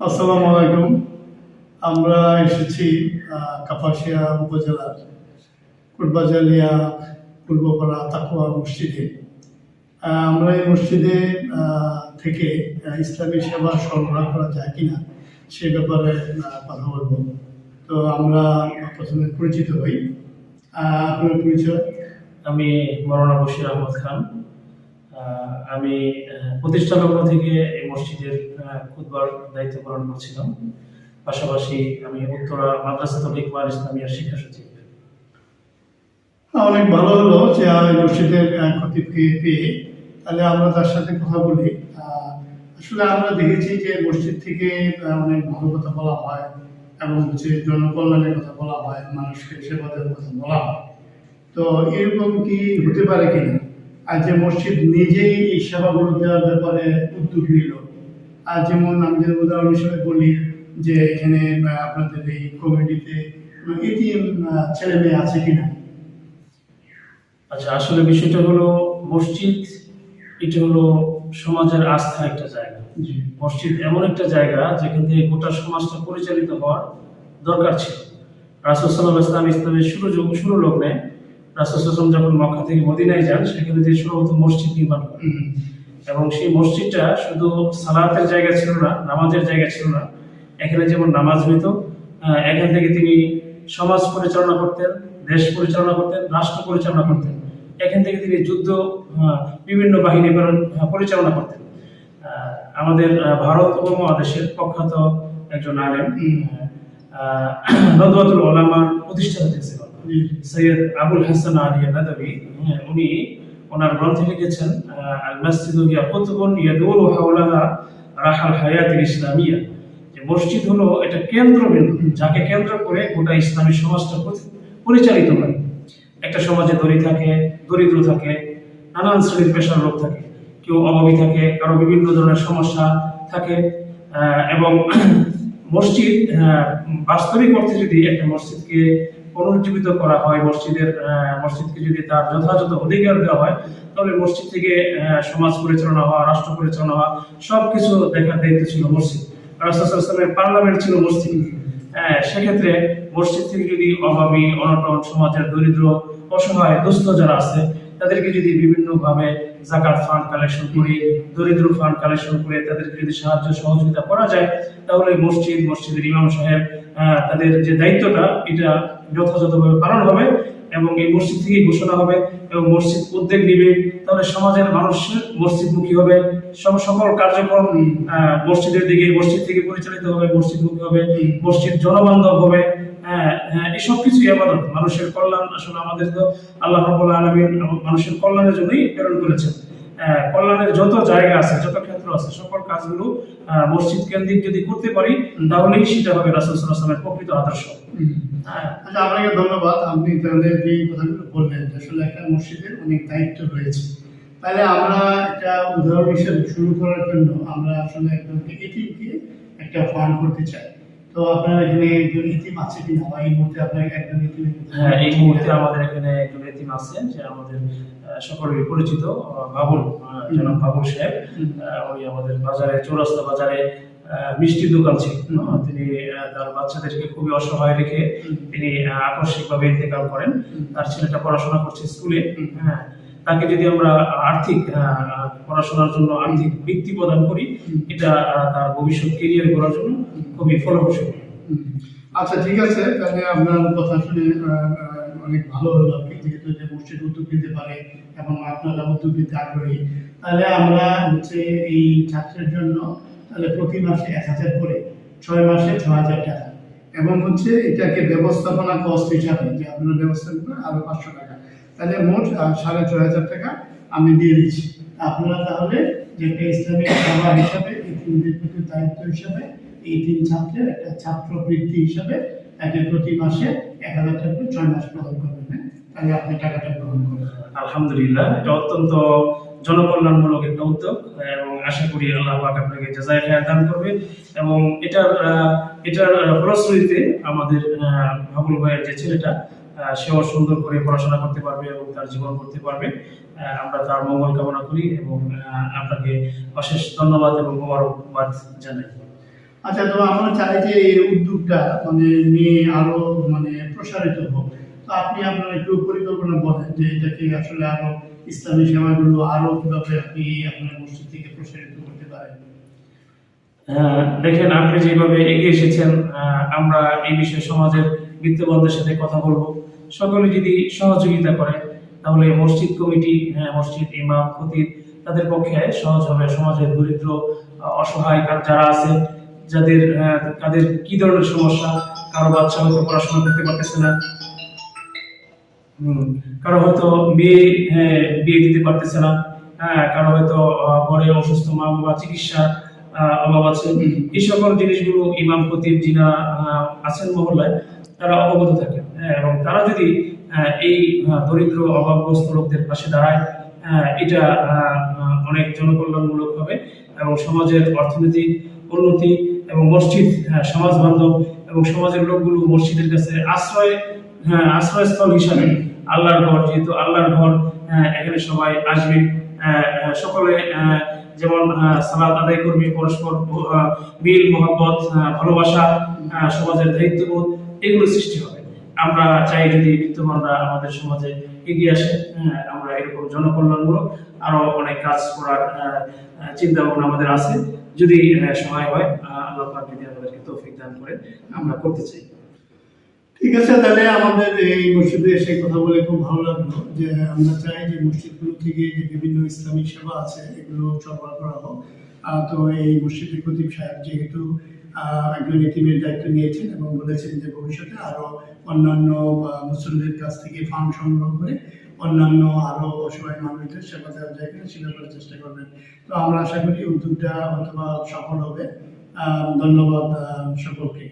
আসসালামু আলাইকুম। আমরা এসেছি কাপাসিয়া উপজেলার কুটবাজালিয়া পূর্বপাড়া তাকুয়া মসজিদে। আমরা এই মসজিদে থেকে ইসলামী সেবা সরবরাহ করা যায় কিনা সে ব্যাপারে কথা বলব। তো আমরা প্রথমে পরিচিত হই। আপনার পরিচয়? আমি মৌলানা বশির আহমদ খান। আমি প্রতিষ্ঠা লগ্ন থেকে এই মসজিদের আহ, খুতবার দায়িত্ব পালন করছিলাম। পাশাপাশি আমি উত্তরা মাদ্রাসাতুল ইকবাল ইসলামিয়ার শিক্ষা সচিব। অনেক ভালো হলো যে এই মসজিদের খতিবকে পেয়ে তাহলে আমরা তার সাথে কথা বলি। আসলে আমরা দেখেছি যে মসজিদ থেকে অনেক ভালো কথা বলা হয় এবং হচ্ছে জনকল্যাণের কথা বলা হয় মানুষকে সেবা দেওয়ার কথা বলা হয়। তো এরকম কি হতে পারে কিনা? আর যে মসজিদ নিজেই এই সেবাগুলো দেওয়ার ব্যাপারে উদ্যোগ নিল। আর যেমন আমি যে উদাহরণ হিসেবে বলি যে এখানে আপনাদের এই কমিটিতে এটিএম ছেলে মেয়ে আছে কিনা। আচ্ছা আসলে বিষয়টা হলো মসজিদ এটা হলো সমাজের আস্থা একটা জায়গা। মসজিদ এমন একটা জায়গা যেখান থেকে গোটা সমাজটা পরিচালিত হওয়ার দরকার ছিল। রাসুল সাল্লাহ ইসলাম ইসলামের শুরু শুরু লগ্নে রাসুল সাল্লাম যখন মক্কা থেকে মদিনায় যান সেখানে যে সর্বপ্রথম মসজিদ নির্মাণ করেন। এবং সেই মসজিদটা শুধু সালাতের জায়গা ছিল না নামাজের জায়গা ছিল না। এখানে যেমন নামাজ হইত এখান থেকে তিনি সমাজ পরিচালনা করতেন দেশ পরিচালনা করতেন রাষ্ট্র পরিচালনা করতেন। এখান থেকে তিনি যুদ্ধ বিভিন্ন বাহিনী পরিচালনা করতেন। আমাদের ভারত উপমহাদেশের প্রখ্যাত একজন আলেম নদওয়াতুল ওলামার প্রতিষ্ঠাতা ছিলেন। সৈয়দ আবুল হাসান আলী নাদবী হ্যাঁ, উনি ওনার গ্রন্থে লিখেছেন আল মসজিদু হিয়া কুতুবুন ইয়াদুরু হাওলাহা রাহাল হায়াতিল ইসলামিয়া। যে মসজিদ হলো এটা কেন্দ্রবিন্দু যাকে কেন্দ্র করে গোটা ইসলামী সমাজটা পরিচালিত হয়। একটা সমাজে দরি থাকে দরিদ্র থাকে নানান শ্রেণির পেশার লোক থাকে। কেউ অভাবী থাকে কারও বিভিন্ন ধরনের সমস্যা থাকে এবং মসজিদ বাস্তবিক অর্থে যদি একটা মসজিদকে পুনরুজ্জীবিত করা হয় মসজিদের মসজিদকে যদি তার যথাযথ অধিকার দেওয়া হয় তাহলে মসজিদ থেকে সমাজ পরিচালনা হওয়া রাষ্ট্র পরিচালনা হওয়া সব কিছু দেখার দায়িত্ব ছিল মসজিদ। রাসুলের পার্লামেন্ট ছিল মসজিদ। হ্যাঁ, সেক্ষেত্রে মসজিদ থেকে যদি অভাবী অনটন সমাজের দরিদ্র অসহায় দুস্থ যারা আছে তাদেরকে যদি বিভিন্ন ভাবে জাকাত ফান্ড কালেকশন করে দরিদ্র ফান্ড কালেকশন করে তাদেরকে যদি সাহায্য সহযোগিতা করা যায় তাহলে মসজিদ মসজিদের ইমাম সাহেব তাদের যে দায়িত্বটা এটা যথাযথভাবে পালন হবে এবং এই মসজিদ থেকেই ঘোষণা হবে এবং মসজিদ উদ্যোগ নিবে। তাহলে সমাজের মানুষ মসজিদমুখী হবে। সকল কার্যক্রম মসজিদের দিকে, মসজিদ থেকে পরিচালিত হবে, মসজিদমুখী হবে, মসজিদ জনবান্ধব হবে হ্যাঁ হ্যাঁ এই কিছুই আবাদত। মানুষের কল্যাণ আসলে আমাদের তো আল্লাহ রাব্বুল আলামিন মানুষের কল্যাণের জন্যই প্রেরণ করেছেন। কল্যাণের যত জায়গা আছে, যত আছে সকল কাজগুলো মসজিদ কেন্দ্রিক যদি করতে পারি, তাহলেই সেটা হবে প্রকৃত আদর্শ। আচ্ছা আপনাকে ধন্যবাদ। আপনি যে কথাগুলো বললেন আসলে একটা মসজিদের অনেক দায়িত্ব রয়েছে। তাহলে আমরা একটা উদাহরণ হিসেবে শুরু করার জন্য আমরা আসলে একজন এটিমকে একটা ফান্ড করতে চাই। তো আপনার এখানে একজন আছে কিনা বা এই মুহূর্তে আপনার একজন হ্যাঁ এই মুহূর্তে আমাদের এখানে একজন এতিম যে আমাদের সকলেরই পরিচিত বাবুল জনাব বাবুল সাহেব। উনি আমাদের বাজারে চৌরাস্তা বাজারে আহ, মিষ্টির দোকান ছিল তিনি তার বাচ্চাদেরকে খুবই অসহায় রেখে তিনি আকস্মিকভাবে ইন্তেকাল করেন। তার ছেলেটা পড়াশোনা করছে স্কুলে হ্যাঁ তাকে যদি আমরা আর্থিক পড়াশোনার জন্য আর্থিক বৃত্তি প্রদান করি এটা তার ভবিষ্যৎ কেরিয়ার করার জন্য খুবই ফলপ্রসূ। আচ্ছা ঠিক আছে। তাহলে আপনার কথা শুনে অনেক ভালো হলো। আপনি যেহেতু যে মসজিদ উদ্যোগ নিতে পারে এবং আপনারা উদ্যোগ নিতে আগ্রহী তাহলে আমরা হচ্ছে এই ছাত্রের জন্য তাহলে প্রতি মাসে এক হাজার করে ছয় মাসে ছ হাজার টাকা। এবং হচ্ছে এটাকে ব্যবস্থাপনা কস্ট হিসাবে যে আপনারা ব্যবস্থা করবেন আরও পাঁচশো টাকা। তাহলে মোট সাড়ে ছয় হাজার টাকা আমি দিয়ে দিচ্ছি আপনারা তাহলে একটা ইসলামিক খাবার হিসাবে এই প্রতি দায়িত্ব হিসাবে এই তিন ছাত্রের একটা ছাত্রবৃত্তি হিসাবে তাকে প্রতি মাসে এক হাজার টাকা ছয় মাস প্রদান করবেন হ্যাঁ? তাহলে আপনি টাকাটা গ্রহণ করবেন আলহামদুলিল্লাহ এটা অত্যন্ত জনকল্যাণমূলক একটা উদ্যোগ এবং আশা করি আল্লাহ পাক আপনাকে খায়র দান করবে এবং এটার এটার ফলশ্রুতিতে আমাদের আহ, ভাইয়ের যে ছেলেটা সেও সুন্দর করে পড়াশোনা করতে পারবে এবং তার জীবন করতে পারবে। আমরা তার মঙ্গল কামনা করি এবং আপনাকে অশেষ ধন্যবাদ এবং মোবারকবাদ জানাই। আচ্ছা তো আমরা চাই যে এই উদ্যোগটা মানে নিয়ে আরও মানে প্রসারিত হোক। তো আপনি আপনার একটু পরিকল্পনা বলেন যে এটাকে আসলে আরও ইসলামী সেবাগুলো আরও কীভাবে আপনি আপনার মসজিদ থেকে প্রসারিত করতে পারেন? আহ, দেখেন আপনি যেভাবে এগিয়ে এসেছেন আমরা এই বিষয়ে সমাজের বিত্তবন্ধের সাথে কথা বলব। সকলে যদি সহযোগিতা করে তাহলে মসজিদ কমিটি হ্যাঁ, মসজিদ ইমাম খতিব তাদের পক্ষে সহজ হবে। সমাজের দরিদ্র অসহায় যারা আছে যাদের তাদের কি ধরনের সমস্যা? কারও বাচ্চা হয়তো পড়াশোনা করতে পারতেছে না। কারও হয়তো মেয়ে হ্যাঁ, বিয়ে দিতে পারতেছে না। হ্যাঁ কারও হয়তো ঘরে অসুস্থ মা বাবা চিকিৎসা অভাব আছে। এই সকল জিনিসগুলো ইমাম খতিব যিনা আছেন মহল্লায় তারা অবগত থাকেন হ্যাঁ, এবং তারা যদি এই দরিদ্র অভাবগ্রস্ত লোকদের পাশে দাঁড়ায় এটা অনেক জনকল্যাণমূলক হবে এবং সমাজের অর্থনৈতিক উন্নতি এবং মসজিদ হ্যাঁ, সমাজ বান্ধব এবং সমাজের লোকগুলো মসজিদের কাছে আশ্রয় হ্যাঁ আশ্রয়স্থল হিসাবে আল্লাহর ঘর যেহেতু আল্লাহর ঘর এখানে সবাই আসবে সকলে যেমন সালাত আদায় করবে পরস্পর মিল মোহাম্মত ভালোবাসা সমাজের দায়িত্ববোধ এগুলো সৃষ্টি হবে। আমরা চাই যদি বিদ্যমানরা আমাদের সমাজে এগিয়ে আসে হ্যাঁ, আমরা এরকম জনকল্যাণমূলক আরও অনেক কাজ করার চিন্তা ভাবনা আমাদের আছে। যদি আহ, সময় হয় আল্লাহ পাক যদি আমাদেরকে তৌফিক দান করে আমরা করতে চাই। ঠিক আছে তাহলে আমাদের এই মসজিদে এসে কথা বলে খুব ভালো লাগল যে আমরা চাই যে মসজিদগুলো থেকে যে বিভিন্ন ইসলামিক সেবা আছে এগুলো সরবরাহ করা হোক। তো এই মসজিদের খতিব সাহেব যেহেতু একজন এটিমের দায়িত্ব নিয়েছেন এবং বলেছেন যে ভবিষ্যতে আরও অন্যান্য মুসলিমদের কাছ থেকে ফান্ড সংগ্রহ করে অন্যান্য আরও অসহায় মানুষদের সেবা দেওয়া যায় কিনা করার চেষ্টা করবেন। তো আমরা আশা করি উদ্যোগটা অথবা সফল হবে। ধন্যবাদ সকলকে।